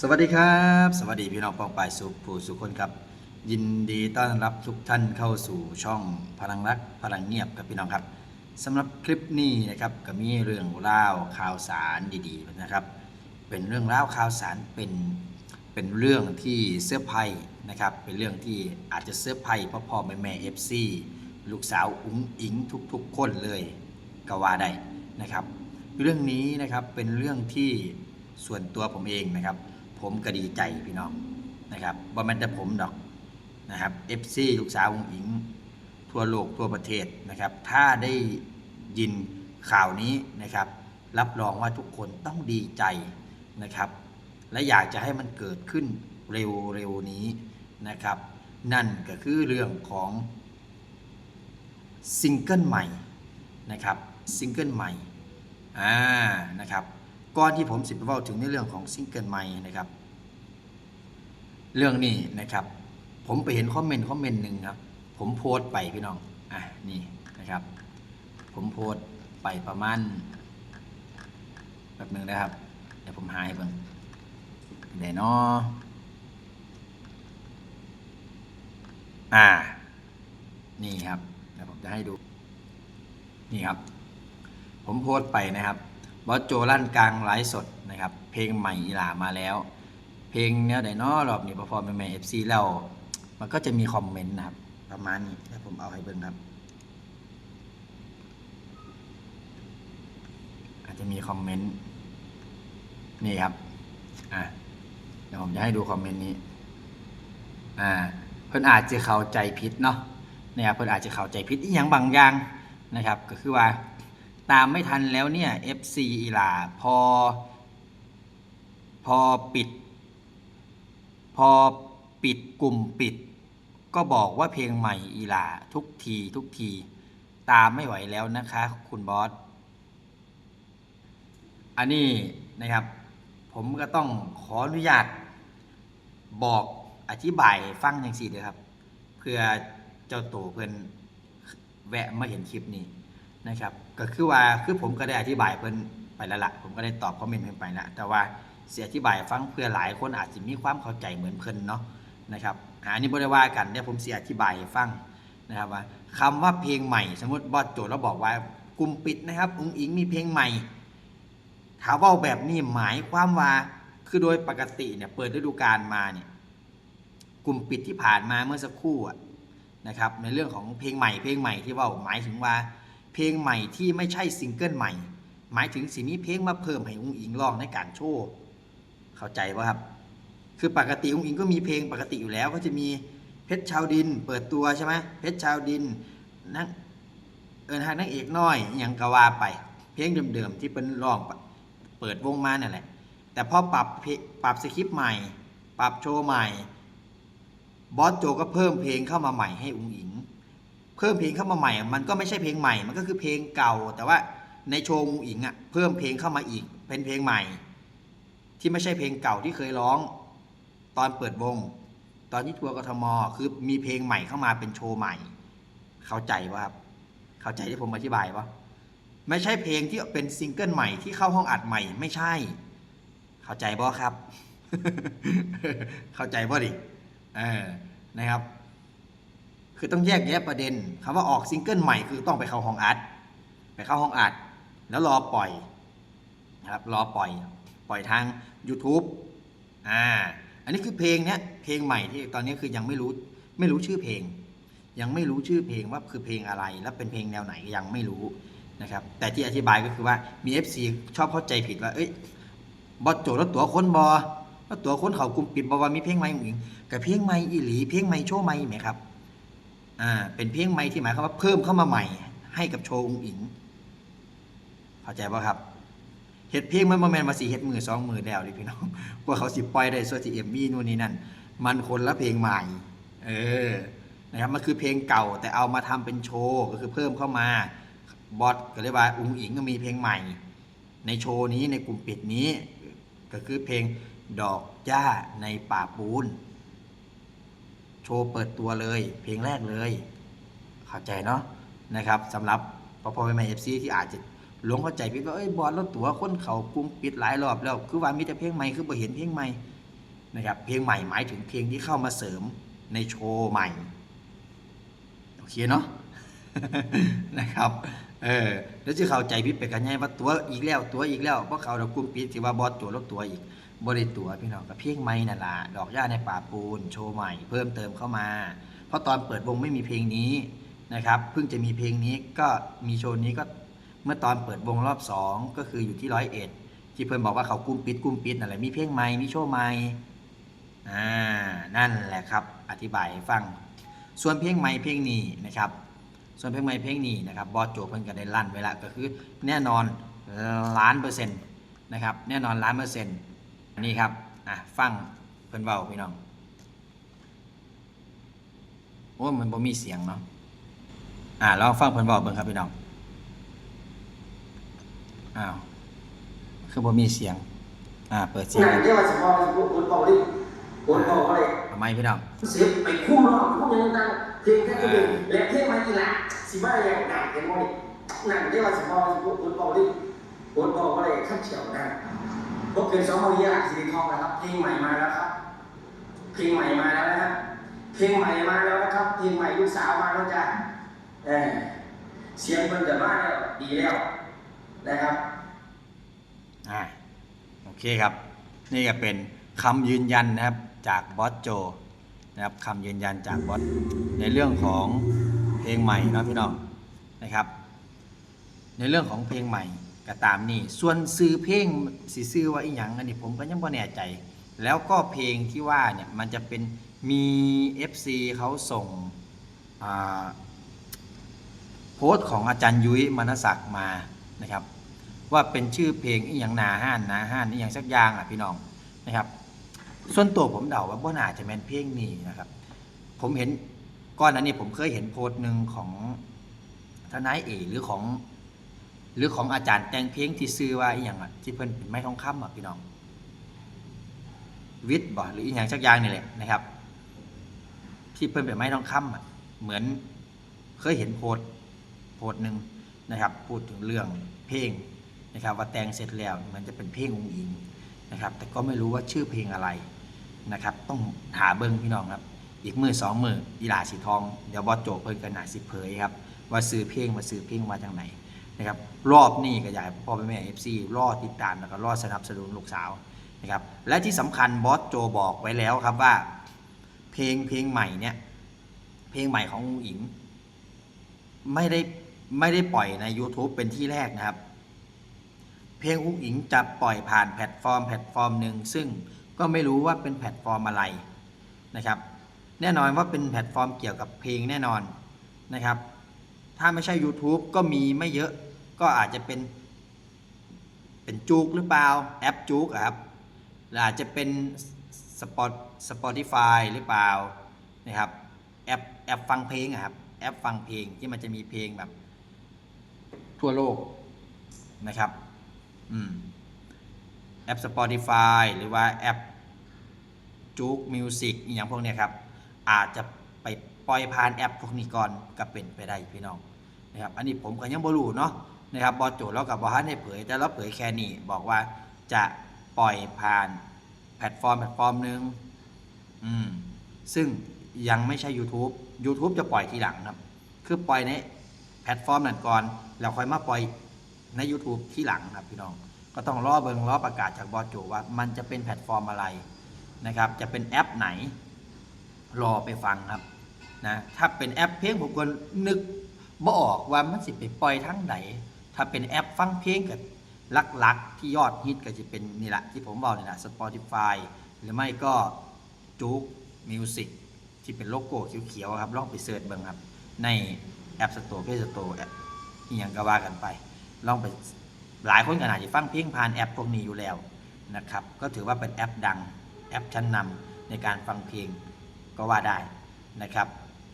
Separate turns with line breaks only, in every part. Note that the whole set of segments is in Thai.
สวัสดีครับ สวัสดีพี่น้องปองปายสุขผู้สุขคนครับ ยินดีต้อนรับทุกท่านเข้าสู่ช่องพลังรักพลังเงียบกับพี่น้องครับสำหรับคลิปนี้นะครับก็มีเรื่องเล่าข่าวสารดีๆนะครับ เป็นเรื่องเล่าข่าวสารเป็นเป็นเรื่องที่เสื้อไพ่นะครับ เป็นเรื่องที่อาจจะเสื้อไพ่พ่อพ่อแม่แม่เอฟซีลูกสาวอุ้งอิงทุกๆคนเลยก็ว่าได้นะครับ เรื่องนี้นะครับเป็นเรื่องที่ส่วนตัวผมเองนะครับ ผมก็ดีใจพี่น้องนะครับบ่แม่นแต่ผมดอกนะครับ FC ลูกสาวองอิง ทั่วโลกทั่วประเทศนะครับ ถ้าได้ยินข่าวนี้นะครับ รับรองว่าทุกคนต้องดีใจนะครับ และอยากจะให้มันเกิดขึ้นเร็วๆนี้นะครับ นั่นก็คือเรื่องของซิงเกิลใหม่นะครับซิงเกิลใหม่อ่านะครับ ก่อนที่ผมสิบเว้าถึงในเรื่องของซิงเกิลใหม่นะครับ เรื่องนี้นะครับ ผมไปเห็นคอมเมนต์คอมเมนต์หนึ่งครับ ผมโพสต์ไปพี่น้องอะนี่นะครับ ผมโพสต์ไปประมาณแบบหนึ่งนะครับเดี๋ยวผมหาให้เบิ่งเดี๋ยวนาะอ่า นี่ครับเดี๋ยวผมจะให้ดู นี่ครับ ผมโพสต์ไปนะครับ บอสโจลั่นกลางไลฟ์สดนะครับ เพลงใหม่อีหลามาแล้ว เพลงเนี้ยไดเนอรอบนี้พอฟอร์มใหม่เอฟซีแล้วมันก็จะมีคอมเมนต์นะครับ ประมาณนี้ถ้าผมเอาให้เบิ่งครับ อาจจะมีคอมเมนต์นี่ครับ อะเดี๋ยวผมจะให้ดูคอมเมนต์นี้ อ่า เพิ่อนอาจจะเข้าใจผิดเนาะนะครับเพิ่อนอาจจะเข้าใจผิดอีหยังบางอย่างนะครับ ก็คือว่า ตามไม่ทันแล้วเนี่ย FC อีหลาพอ พอปิด พอปิดกลุ่มปิด ก็บอกว่าเพลงใหม่อีหลาทุกทีทุกที ตามไม่ไหวแล้วนะคะ คุณบอส อันนี้นะครับ ผมก็ต้องขออนุญาต บอกอธิบายฟังอย่างสี่เลยครับ เพื่อเจ้าตัวเพื่อนแวะมาเห็นคลิปนี้ นะครับ ก็คือว่าคือผมก็ได้อธิบายเพิ่นไปแล้วละผมก็ได้ตอบคอมเมนต์เพิ่นไปแล้วแต่ว่าเสียอธิบายฟังเพื่อหลายคนอาจจะมีความเข้าใจเหมือนเพิ่นเนาะนะครับอาอันนี้บ่ได้ว่ากันเดี๋ยผมเสียอธิบายฟังนะครับว่าคำว่าเพลงใหม่ สมมติบอสโจทย์เราบอกว่ากลุ่มปิดนะครับอุ้งอิงมีเพลงใหม่ถามว่าแบบนี้หมายความว่าคือโดยปกติเนี่ยเปิดฤดูกาลมาเนี่ยกลุ่มปิดที่ผ่านมาเมื่อสักครู่อะนะครับในเรื่องของเพลงใหม่เพลงใหม่ที่ว่าหมายถึงว่า เพลงใหม่ที่ไม่ใช่ซิงเกิลใหม่ หมายถึงสิ่งนี้เพลงมาเพิ่มให้อุ้งอิงร้องในการโชว์เข้าใจป่ะครับ คือปกติอุ้งอิงก็มีเพลงปกติอยู่แล้วก็จะมีเพชรชาวดิน เปิดตัวใช่ไหมเพชรชาวดินนักเอินทางนักเอกน้อยอย่างกว่าไป เพลงเดิมๆที่เป็นร้องเปิดวงมาเนั่นแหละ แต่พอปรับปรับสคริปต์ใหม่ ปรับโชว์ใหม่บอสโจก็เพิ่มเพลงเข้ามาใหม่ให้อุ้งอิง เพิ่มเพลงเข้ามาใหม่ มันก็ไม่ใช่เพลงใหม่ มันก็คือเพลงเก่า แต่ว่าในโชว์อุ้งอิงอะเพิ่มเพลงเข้ามาอีก เป็นเพลงใหม่ ที่ไม่ใช่เพลงเก่าที่เคยร้อง ตอนเปิดวง ตอนที่ทัวร์กทมคือมีเพลงใหม่เข้ามาเป็นโชว์ใหม่ เข้าใจป่ะครับเข้าใจที่ผมอธิบายป่ะไม่ใช่เพลงที่เป็นซิงเกิลใหม่ที่เข้าห้องอัดใหม่ ไม่ใช่ เข้าใจป่ะครับ เข้าใจป่ะดิเออนะครับ คือต้องแยกแยะประเด็นคำว่าออกซิงเกิลใหม่คือต้องไปเข้าห้องอัด ไปเข้าห้องอัด แล้วรอปล่อยนะครับรอปล่อย ปล่อยทาง YouTube อ่าอันนี้คือเพลงเนี้ยเพลงใหม่ที่ตอนนี้คือยังไม่รู้ไม่รู้ชื่อเพลง ยังไม่รู้ชื่อเพลงว่าคือเพลงอะไร และเป็นเพลงแนวไหนยังไม่รู้นะครับแต่ที่อธิบายก็คือว่ามี FC ชอบเข้าใจผิดว่าเอ้ยบอสโจแล้วตัวคนบอแล้วตัวคนเขากลุ่มปิดบอว่ามีเพลงใหม่ของอิงกับเพลงใหม่อีหลีเพลงใหม่โชว์ใหม่ไหมครับ อ่าเป็นเพลงใหม่ที่หมายความว่าเพิ่มเข้ามาใหม่ ให้กับโชว์องอิงเข้าใจป่ะครับเฮ็ดเพลงมันบ่แมนมาสิเฮ็ดมือสองมือแล้วดิพี่น้องพวกเขาสิปล่อยได้ส่วนที่เอ็มวีนู่นนี่นั่น มันคนละเพลงใหม่ เออนะครับมันคือเพลงเก่าแต่เอามาทำเป็นโชว์ก็คือเพิ่มเข้ามาบอสก็เลยว่าอุ้งอิงก็มีเพลงใหม่ ในโชว์นี้ในกลุ่มปิดนี้ ก็คือเพลงดอกจ้าในป่าปูน โชว์เปิดตัวเลย เพลงแรกเลย เข้าใจเนาะนะครับสำหรับพอพอไปมาเอฟซีที่อาจจะหลงเข้าใจผิดว่าเอ้ยบอลแล้วตัวคนเขากลุ่มปิดหลายรอบแล้ว คือว่ามีแต่เพลงใหม่คือบ่เห็นเพลงใหม่นะครับเพลงใหม่หมายถึงเพลงที่เข้ามาเสริมในโชว์ใหม่โอเคเนาะนะครับเออแล้วจะเข้าใจพี่เป็ดกันไงว่าตัวอีกแล้วตัวอีกแล้วเพราะเขาเรากลุ้มปิดที่ว่าบอสตัวลดตัวอีก บริตัวพี่น้องกับเพลงใหม่นั่นละดอกหญ้าในป่าปูน โชว์ใหม่ เพิ่มเติมเข้ามา เพราะตอนเปิดวงไม่มีเพลงนี้นะครับเพิ่งจะมีเพลงนี้ก็มีโชว์นี้ก็เมื่อตอนเปิดวงรอบสองก็คืออยู่ที่ร้อยเอ็ดที่เพิ่อนบอกว่าเขากุ้มปิดกุ้มปิดนั่นแหละมีเพลงใหม่มีโชว์ใหม่อ่านั่นแหละครับ อธิบายให้ฟัง ส่วนเพลงใหม่เพลงนี้นะครับ ส่วนเพลงใหม่เพลงนี้นะครับบอสโจเพิ่นก็ได้ลั่นไว้ละก็คือแน่นอนล้านเปอร์เซ็นต์นะครับแน่นอนล้านเปอร์เซ็นต์ นี่ครับ อะ ฟังเพิ่นเว้าพี่น้อง โอ้มันบ่มีเสียงเนาะ อ่าลองฟังเพิ่นเว้าเบิ่งครับพี่น้อง อ้าว คือบ่มีเสียง อ่า เปิดเสียง
นั่นเรียกว่าสมองสมองบอกเลยบอกเลย
ทำไมพี่น้อง
เสียไปคู่รอบพวกนี้นั่งเพลงแค่ตัวเดียวและเพลงมาอีละสิบ้าอย่างหนักเห็นไหมนั่นเรียกว่าสมองสมองบอกเลยบอกเลยขั้นเฉียวนั่นพว กเกินสองโมงยี่สิริทองนะครับเพลงใหม่มาแล้วครับเพลงใหม่มาแล้วนะครับเพลงใหม่มาแล้วนะครับเพลงใหม่ลูกสาวมาแล้วจ้ะเออเสียงเพิ่นเกิดมาแล้วดีแล้วนะครับ
อ่าโอเคครับ นี่ก็เป็นคำยืนยันนะครับจากบอสโจนะครับคำยืนยันจากบอสในเรื่องของเพลงใหม่นะพี่น้องนะครับ ในเรื่องของเพลงใหม่ ก็ตามนี่ส่วนซื้อเพลงสิซื้อว่าอีหยังอันนี้ผมก็ยังไม่แน่ใจ แล้วก็เพลงที่ว่าเนี่ยมันจะเป็นมี FC เขาส่งโพสต์ของอาจารย์ยุ้ยมณศักดิ์มานะครับ ว่าเป็นชื่อเพลงอีหยังนาห้านนาห้านอีหยังสักอย่างอะพี่น้องนะครับส่วนตัวผมเดาว่าบ่น่าจะเป็นเพลงนี้นะครับ ผมเห็นก่อนนั้นนี่ผมเคยเห็นโพสต์หนึ่งของทนายเอหรือของ หรือของอาจารย์แต่งเพลงที่ซื้อว่าอีหยังอะที่เพิ่นเป็นไม้ทองคำอะพี่น้อง วิทย์บ่หรืออีหยังสักอย่างนี่แหละนะครับ ที่เพิ่นเป็นไม้ทองคำอะเหมือนเคยเห็นโพสโพสหนึ่งนะครับ พูดถึงเรื่องเพลงนะครับ ว่าแต่งเสร็จแล้วมันจะเป็นเพลงองค์อิงนะครับ แต่ก็ไม่รู้ว่าชื่อเพลงอะไรนะครับ ต้องหาเบิ้งพี่น้องครับ อีกมือสองมืออีหลาสีทองเดี๋ยวบอสโจเพิ่นกันหนาสิเผยครับว่าซื้อเพลงมาซื้อเพลงมาจากไหน นะครับรอบนี้ก็อยากให้พ่อแม่เอฟซีรอติดตามแล้วก็รอสนับสนุนลูกสาวนะครับและที่สำคัญบอสโจบอกไว้แล้วครับว่า เพลงเพลงใหม่เนี่ยเพลงใหม่ของอุ๋งอิง ไม่ได้ไม่ได้ปล่อยใน YouTube เป็นที่แรกนะครับ เพลงอุ้งอิงจะปล่อยผ่านแพลตฟอร์มแพลตฟอร์มหนึ่งซึ่งก็ไม่รู้ว่าเป็นแพลตฟอร์มอะไรนะครับแน่นอนว่าเป็นแพลตฟอร์มเกี่ยวกับเพลงแน่นอนนะครับ ถ้าไม่ใช่ YouTube ก็มีไม่เยอะ ก็อาจจะเป็นเป็นจูกหรือเปล่าแอปจูกอะครับหรืออาจจะเป็นสปอตสปอติฟายหรือเปล่านะครับแอปแอปฟังเพลงอะครับแอปฟังเพลงที่มันจะมีเพลงแบบ ทั่วโลกนะครับอืมแอป Spotify หรือว่าแอปจุกมิวสิกอย่างพวกนี้ครับ อาจจะไปปล่อยผ่านแอปพวกนี้ก่อนก็เป็นไปได้พี่น้องนะครับ อันนี้ผมก็ยังบ่รู้เนาะ นะครับบอสโจแล้วกับบอฮันได้เผยแต่เราเผยแค่นี้บอกว่าจะปล่อยผ่านแพลตฟอร์มแพลตฟอร์มหนึ่งอืมซึ่งยังไม่ใช่ YouTube YouTube จะปล่อยทีหลังครับ คือปล่อยในแพลตฟอร์มนั้นก่อนแล้วค่อยมาปล่อยใน YouTube ที่หลังครับพี่น้อง ก็ต้องรอเบิงรอประกาศจากบอสโจว่ามันจะเป็นแพลตฟอร์มอะไรนะครับ จะเป็นแอปไหน รอไปฟังครับนะถ้าเป็นแอปเพลงผมก็นึกบ่ออกว่ามันสิไปปล่อยทั้งไหน ถ้าเป็นแอปฟังเพลงกับลักๆ ที่ยอดฮิตก็จะเป็นนี่แหละที่ผมบอกนี่แหละ Spotify หรือไม่ก็จุกมิวสิกที่เป็นโลโก้เขียวๆครับลองไปเสิร์ชเบิ่งครับ ในแอปสโตร์เพจสโตร์อีหยังก็ว่ากันไป ลองไปหลายคนก็อาจจะฟังเพลงผ่านแอปพวกนี้อยู่แล้วนะครับ ก็ถือว่าเป็นแอปดังแอปชั้นนำในการฟังเพลงก็ว่าได้นะครับ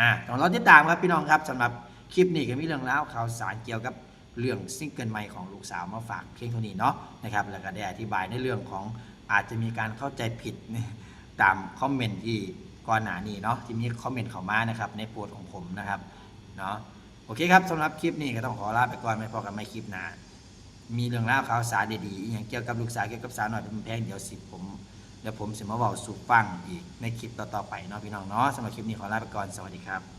อ่าต้องรอติดตามครับพี่น้องครับสำหรับคลิปนี้ก็มีเรื่องราวข่าวสารเกี่ยวกับ เรื่องซิงเกิลใหม่ของลูกสาวมาฝากเพียงเท่านี้เนาะนะครับแล้วก็ได้อธิบายในเรื่องของอาจจะมีการเข้าใจผิดตามคอมเมนต์ที่ก่อนหน้านี้เนาะที่มีคอมเมนต์เข้ามานะครับในโพสของผมนะครับเนาะโอเคครับสำหรับคลิปนี้ก็ต้องขอลาไปก่อนไม่พอกันไม่คลิปหน้ามีเรื่องราวข่าวสารดีๆอย่างเกี่ยวกับลูกสาวเกี่ยวกับสาวหน่อยเป็นแพงเดี๋ยวสิผมเดี๋ยวผมสิมาเว้าสู่ฟังอีกในคลิปต่อๆไปเนาะพี่น้องเนาะสำหรับคลิปนี้ขอลาไปก่อนสวัสดีครับ